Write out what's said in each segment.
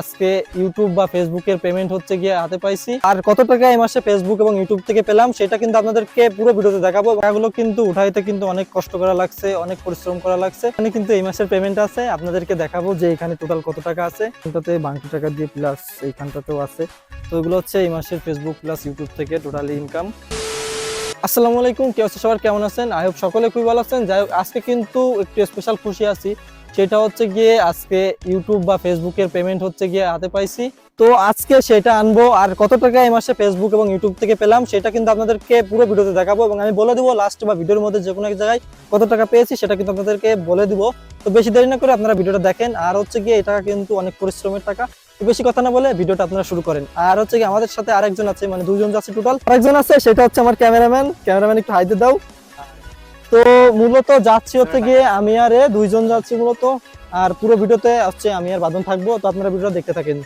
আজকে ইউটিউব বা ফেসবুকের পেমেন্ট হচ্ছে গিয়ে হাতে পাইছি। আর কত টাকা এই মাসে ফেসবুক এবং ইউটিউব থেকে পেলাম, সেটা কিন্তু আপনাদেরকে পুরো ভিডিওতে দেখাবো। টাকাগুলো কিন্তু উঠাইতে কিন্তু অনেক কষ্ট করা লাগছে, অনেক পরিশ্রম করা লাগছে। এখানে কিন্তু এই মাসের পেমেন্ট আছে, আপনাদেরকে দেখাবো যে এখানে টোটাল কত টাকা আছে। এখানটাতে বাংটি টাকা দিয়ে প্লাস এইখানটাতেও আছে। তো এগুলো হচ্ছে এই মাসের ফেসবুক প্লাস ইউটিউব থেকে টোটালি ইনকাম আসসালামু আলাইকুম, কি অবস্থা সবার? কেমন আছেন? আই হোপ সকলে খুবই ভালো আছেন। যাই আজকে কিন্তু একটু স্পেশাল খুশি আছি। সেটা হচ্ছে গিয়ে আজকে ইউটিউব বা ফেসবুকের পেমেন্ট হচ্ছে গিয়ে হাতে পাইছি। তো আজকে সেটা আনব, আর কত টাকা এই মাসে ফেসবুক এবং ইউটিউব থেকে পেলাম, সেটা কিন্তু আপনাদেরকে পুরো ভিডিওতে দেখাবো এবং আমি বলে দিব লাস্ট বা ভিডিওর মধ্যে যে কোনো এক জায়গায় কত টাকা পেয়েছি, সেটা কিন্তু আপনাদেরকে বলে দিব। তো বেশি দেরি না করে আপনারা ভিডিওটা দেখেন। আর হচ্ছে গিয়ে এটা কিন্তু অনেক পরিশ্রমের টাকা। বেশি কথা না বলে ভিডিওটা আপনারা শুরু করেন। আর হচ্ছে কি আমাদের সাথে আরেকজন আছে মানে দুজন আছে টোটাল আরেকজন আছে, সেটা হচ্ছে আমার ক্যামেরাম্যান। ক্যামেরাম্যান একটু হাইতে দাও। তো মূলত যাচ্ছি হচ্ছে গিয়ে আমি আর দুইজন যাচ্ছি মূলত। আর পুরো ভিডিওতে হচ্ছে আমি আর বাদন থাকব, তো আপনারা ভিডিওটা দেখতে থাকেন।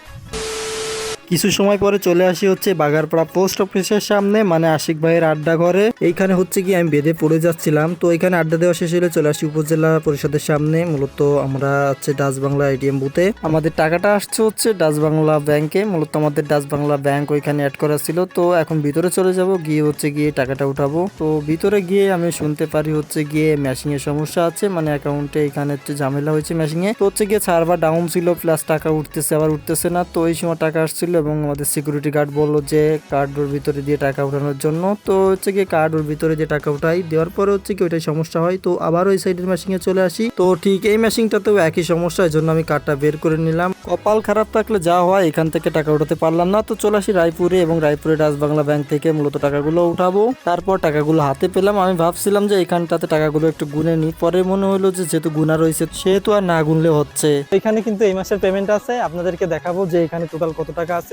কিছু সময় পরে চলে আসি হচ্ছে বাগারপাড়া পোস্ট অফিসের সামনে মানে আশিক ভাইয়ের আড্ডা ঘরে এইখানে হচ্ছে কি আমি বেঁধে পড়ে যাচ্ছিলাম, তো এখানে আড্ডা দেওয়া শেষ হলে চলে আসি উপজেলা পরিষদের সামনে, মূলত আমরা হচ্ছে ডাচ বাংলা এটিএম বুথে। আমাদের টাকাটা আসছে হচ্ছে ডাচ বাংলা ব্যাংকে, মূলত আমাদের ডাচ বাংলা ব্যাংক ওইখানে অ্যাড করা ছিল, তো এখন ভিতরে চলে যাব, গিয়ে হচ্ছে গিয়ে টাকাটা উঠাবো। তো ভিতরে গিয়ে আমি শুনতে পারি হচ্ছে গিয়ে ম্যাশিং এর সমস্যা আছে মানে অ্যাকাউন্টে এখানে হচ্ছে ঝামেলা হয়েছে ম্যাশিং এ। তো হচ্ছে গিয়ে সার্ভার ডাউন ছিল প্লাস টাকা উঠতেছে, আবার উঠতেছে না, তো এই সময় টাকা আসছিল এবং আমাদের সিকিউরিটি গার্ড বলল যে কার্ড ওর ভিতরে দিয়ে টাকা উঠানোর জন্য। তো হচ্ছে কি কার্ড ওর ভিতরে যে টাকা উঠাই দেওয়ার পরে হচ্ছে কি ওইটাই সমস্যা হয়। তো আবার ওই সাইডের মেশিনে চলে আসি। তো ঠিক এই মেশিনটাতেও একই সমস্যা এই জন্য আমি কার্ডটা বের করে নিলাম। কপাল খারাপ থাকলে যা হয়, এখান থেকে টাকা উঠাতে পারলাম না। তো চলে আসি রায়পুরে এবং রায়পুরে বাংলা ব্যাংক থেকে মূলত টাকাগুলো উঠাবো। তারপর টাকাগুলো হাতে পেলাম। আমি ভাবছিলাম যে এখানটাতে টাকাগুলো একটু গুনে নিই পরে মনে হলো যে যেহেতু গুনা রয়েছে, সেহেতু আর না গুনলে হচ্ছে। এখানে কিন্তু এই মাসের পেমেন্ট আছে। আপনাদেরকে দেখাবো যে এখানে টোটাল কত টাকা আছে।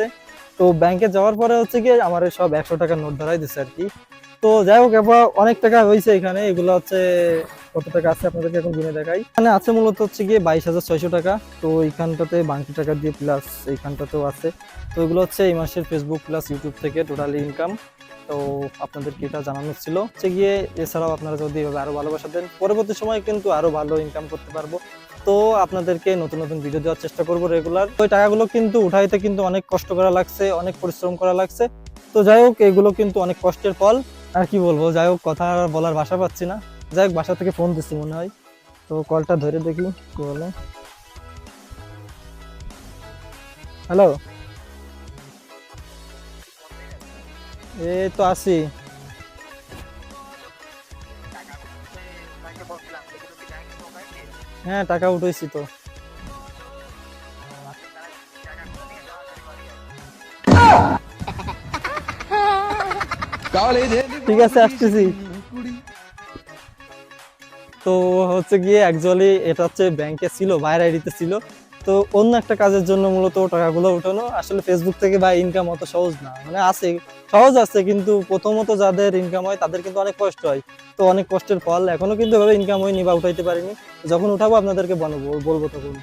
তো ব্যাংকে যাওয়ার পরে হচ্ছে কি আমার সব একশো টাকার নোট ধরাই দিচ্ছে আর কি। তো যাই হোক এবার অনেক টাকা হয়েছে এখানে। এগুলো হচ্ছে কত টাকা আছে আপনাদেরকে এখন গুনে দেখাই। এখানে আছে মূলত হচ্ছে গিয়ে বাইশ হাজার ছয়শো টাকা। তো এইখানটাতে বাংকি টাকা দিয়ে প্লাস এইখানটাতেও আছে। তো এগুলো হচ্ছে এই মাসের ফেসবুক প্লাস ইউটিউব থেকে টোটালি ইনকাম তো আপনাদেরকে এটা জানানো ছিল। হচ্ছে গিয়ে এছাড়াও আপনারা যদি এভাবে আরও ভালোবাসা দেন, পরবর্তী সময় কিন্তু আরও ভালো ইনকাম করতে পারব। তো আপনাদেরকে নতুন নতুন ভিডিও দেওয়ার চেষ্টা করব রেগুলার ওই টাকাগুলো কিন্তু উঠাইতে কিন্তু অনেক কষ্ট করা লাগছে, অনেক পরিশ্রম করা লাগছে। তো যাই হোক, এগুলো কিন্তু অনেক কষ্টের ফল। আর কি বলব, যাই হোক, কথা বলার ভাষা পাচ্ছি না। যাই হোক, বাসা থেকে ফোন দিচ্ছি মনে হয়। তো কলটা ধরে দেখি বলে। হ্যালো এই তো আসি হ্যাঁ টাকা উঠেছি তো। ঠিক আছে আসতেছি। তো হচ্ছে গিয়ে একচুয়ালি এটা হচ্ছে ব্যাংকে ছিল বাইরে আইডিতে ছিল। তো অন্য একটা কাজের জন্য মূলত টাকাগুলো উঠানো। আসলে ফেসবুক থেকে বা ইনকাম অত সহজ না। মানে আছে, সহজ আছে কিন্তু প্রথমত যাদের ইনকাম হয় তাদের কিন্তু অনেক কষ্ট হয়। তো অনেক কষ্টের ফল। এখনও কিন্তু ইনকাম হয়নি বা উঠাইতে পারিনি। যখন উঠাবো আপনাদেরকে বলব তখন।